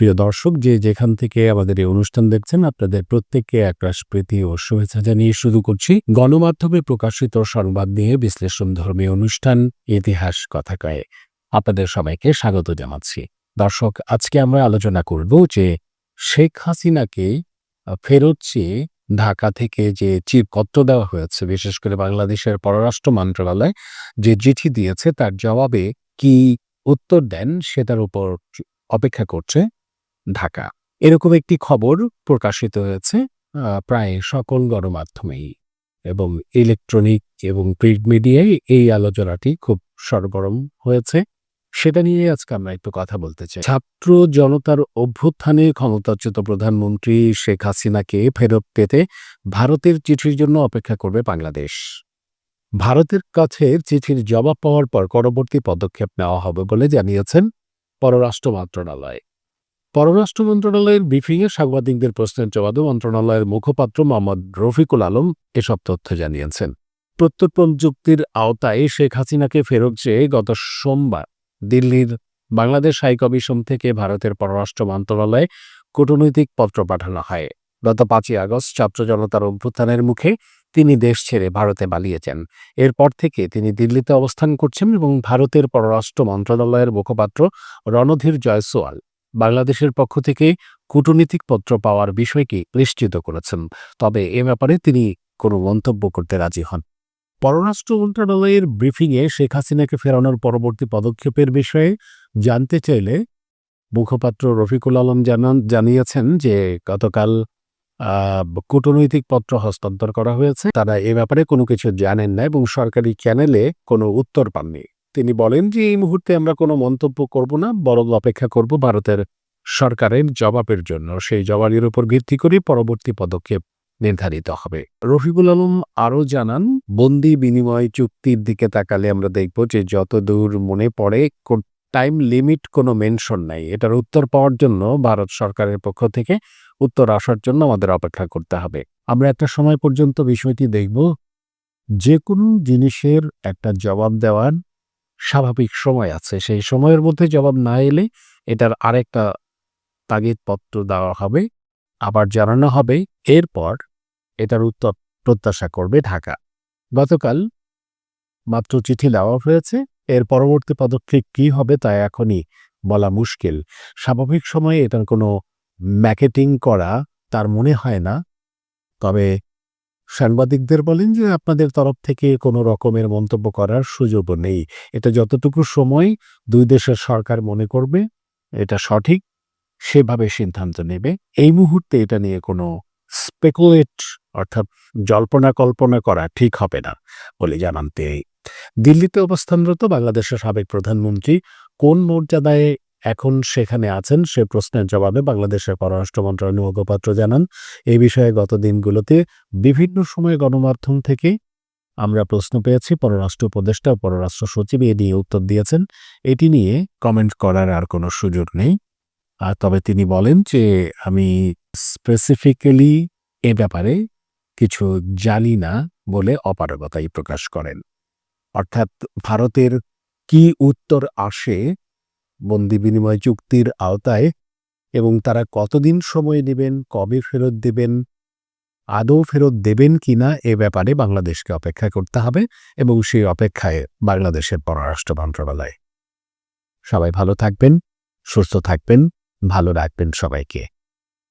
প্রিয় দর্শক, যে যেখান থেকে আমাদের এই অনুষ্ঠান দেখছেন, আপনাদের প্রত্যেককে একরাশ প্রীতি ও শুভেচ্ছা জানিয়ে শুরু করছি। গণমাধ্যমে প্রকাশিত সংবাদ নিয়ে বিশ্লেষণ ধর্মী অনুষ্ঠান, ইতিহাস, কথা কয়ে আপনাদের সবাইকে স্বাগত জানাচ্ছি। দর্শক, আজকে আমরা আলোচনা করব যে শেখ হাসিনাকে ফেরত চেয়ে ঢাকা থেকে যে চিরপত্র দেওয়া হয়েছে, বিশেষ করে বাংলাদেশের পররাষ্ট্র মন্ত্রণালয় যে চিঠি দিয়েছে, তার জবাবে কি উত্তর দেন, সেটার উপর অপেক্ষা করছে ঢাকা। এরকম একটি খবর প্রকাশিত হয়েছে প্রায় সকল গণমাধ্যমেই এবং ইলেকট্রনিক এবং প্রিন্ট মিডিয়ায় এই আলোচনাটি খুব সরগরম হয়েছে। সেটা নিয়ে আজকে আমরা একটু কথা বলতে চাই। ছাত্র জনতার অভ্যুত্থানে ক্ষমতাচ্যুত প্রধানমন্ত্রী শেখ হাসিনাকে ফেরত পেতে ভারতের চিঠির জন্য অপেক্ষা করবে বাংলাদেশ। ভারতের কাছে চিঠির জবাব পাওয়ার পর পরবর্তী পদক্ষেপ নেওয়া হবে বলে জানিয়েছেন পররাষ্ট্র মন্ত্রণালয়। পররাষ্ট্র মন্ত্রণালয়ের ব্রিফিংয়ে সাংবাদিকদের প্রশ্নের জবাবে মন্ত্রণালয়ের মুখপাত্র মোহাম্মদ রফিকুল আলম এসব তথ্য জানিয়েছেন। প্রত্যর্পণ চুক্তির আওতায় শেখ হাসিনাকে ফেরত চেয়ে গত সোমবার দিল্লির বাংলাদেশ হাইকমিশন থেকে ভারতের পররাষ্ট্র মন্ত্রণালয়ে কূটনৈতিক পত্র পাঠানো হয়। গত পাঁচই আগস্ট ছাত্র জনতার অভ্যুত্থানের মুখে তিনি দেশ ছেড়ে ভারতে পালিয়েছেন এরপর থেকে তিনি দিল্লিতে অবস্থান করছেন এবং ভারতের পররাষ্ট্র মন্ত্রণালয়ের মুখপাত্র রণধীর জয়সওয়াল বাংলাদেশের পক্ষ থেকে কূটনীতিক পত্র পাওয়ার বিষয়কে নিশ্চিত করেছেন। তবে এ ব্যাপারে তিনি কোনো মন্তব্য করতে রাজি হন। পররাষ্ট্র মন্ত্রণালয়ের ব্রিফিংয়ে শেখ হাসিনাকে ফেরানোর পরবর্তী পদক্ষেপের বিষয়ে জানতে চাইলে মুখপাত্র রফিকুল আলম জানান, জানিয়েছেন যে গতকাল কূটনৈতিক পত্র হস্তান্তর করা হয়েছে। তারা এ ব্যাপারে কোনো কিছু জানেন না এবং সরকারি চ্যানেলে কোনো উত্তর পাননি। তিনি বলেন যে, এই মুহূর্তে আমরা কোনো মন্তব্য করব না, বরং অপেক্ষা করব ভারতের সরকারের জবাবের জন্য। সেই জবাবের উপর ভিত্তি করে পরবর্তী পদক্ষেপ নির্ধারিত হবে। রফিকুল আলম আরও জানান, বন্দি বিনিময় চুক্তির দিকে তাকালে আমরা দেখব যে, যতদূর মনে পড়ে টাইম লিমিট কোনো মেনশন নাই। এটার উত্তর পাওয়ার জন্য ভারত সরকারের পক্ষ থেকে উত্তর আসার জন্য আমাদের অপেক্ষা করতে হবে। আমরা একটা সময় পর্যন্ত বিষয়টি দেখব। যে কোনো জিনিসের একটা জবাব দেওয়ার স্বাভাবিক সময় আছে। সেই সময়ের মধ্যে জবাব না এলে এটার আরেকটা তাগিদপত্র দেওয়া হবে, আবার জানানো হবে। এরপর এটার উত্তর প্রত্যাশা করবে ঢাকা। গতকাল মাত্র চিঠি দেওয়া হয়েছে, এর পরবর্তী পদক্ষেপ কী হবে তা এখনই বলা মুশকিল। স্বাভাবিক সময়ে এটার কোনো ম্যাকেটিং করা তার মনে হয় না, তবে সাংবাদিকদের বলেন যে আপনাদের তরফ থেকে কোনো রকমের মন্তব্য করার সুযোগও নেই। এটা যতটুকু সময় দুই দেশের সরকার মনে করবে, এটা সঠিক, সেভাবে সিদ্ধান্ত নেবে। এই মুহূর্তে এটা নিয়ে কোনো স্পেকুলেট অর্থাৎ জল্পনা কল্পনা করা ঠিক হবে না বলে জানান তিনি। দিল্লিতে অবস্থানরত বাংলাদেশের সাবেক প্রধানমন্ত্রী কোন মর্যাদায় এখন সেখানে আছেন, সে প্রশ্নের জবাবে বাংলাদেশের পররাষ্ট্র মন্ত্রণালয়ের মুখপাত্র জানান। এই বিষয়ে গত দিনগুলোতে বিভিন্ন সময়ে গণমাধ্যম থেকে আমরা প্রশ্ন পেয়েছি। পররাষ্ট্র উপদেষ্টা পররাষ্ট্র সচিব এ নিয়ে উত্তর দিয়েছেন। এটি নিয়ে কমেন্ট করার আর কোনো সুযোগ নেই। আর তবে তিনি বলেন যে, আমি স্পেসিফিক্যালি এ ব্যাপারে কিছু জানি না বলে অপারগতাই প্রকাশ করেন। অর্থাৎ ভারতের কি উত্তর আসে বন্দি বিনিময় চুক্তির আওতায় এবং তারা কতদিন সময় নেবেন, কবে ফেরত দেবেন, আদৌ ফেরত দেবেন কিনা এ ব্যাপারে বাংলাদেশকে অপেক্ষা করতে হবে এবং সেই অপেক্ষায় বাংলাদেশের পররাষ্ট্র মন্ত্রণালয়। সবাই ভালো থাকবেন, সুস্থ থাকবেন, ভালো রাখবেন সবাইকে।